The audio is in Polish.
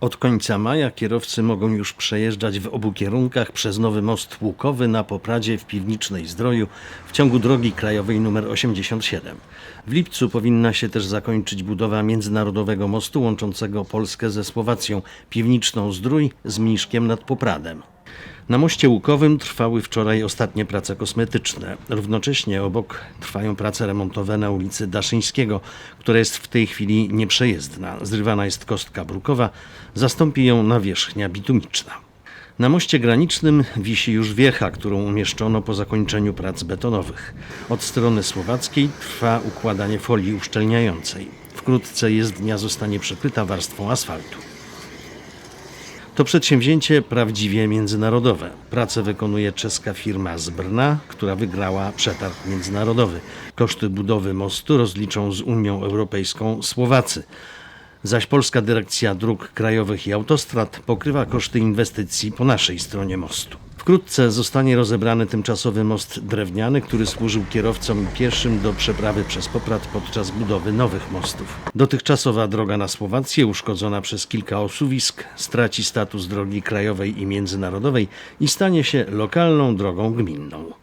Od końca maja kierowcy mogą już przejeżdżać w obu kierunkach przez nowy most łukowy na Popradzie w Piwnicznej Zdroju w ciągu drogi krajowej nr 87. W lipcu powinna się też zakończyć budowa międzynarodowego mostu łączącego Polskę ze Słowacją Piwniczną Zdrój z Mniszkiem nad Popradem. Na moście łukowym trwały wczoraj ostatnie prace kosmetyczne. Równocześnie obok trwają prace remontowe na ulicy Daszyńskiego, która jest w tej chwili nieprzejezdna. Zrywana jest kostka brukowa, zastąpi ją nawierzchnia bitumiczna. Na moście granicznym wisi już wiecha, którą umieszczono po zakończeniu prac betonowych. Od strony słowackiej trwa układanie folii uszczelniającej. Wkrótce jezdnia zostanie przykryta warstwą asfaltu. To przedsięwzięcie prawdziwie międzynarodowe. Pracę wykonuje czeska firma z Brna, która wygrała przetarg międzynarodowy. Koszty budowy mostu rozliczą z Unią Europejską Słowacy. Zaś Polska Dyrekcja Dróg Krajowych i Autostrad pokrywa koszty inwestycji po naszej stronie mostu. Wkrótce zostanie rozebrany tymczasowy most drewniany, który służył kierowcom pieszym do przeprawy przez Poprad podczas budowy nowych mostów. Dotychczasowa droga na Słowację, uszkodzona przez kilka osuwisk, straci status drogi krajowej i międzynarodowej i stanie się lokalną drogą gminną.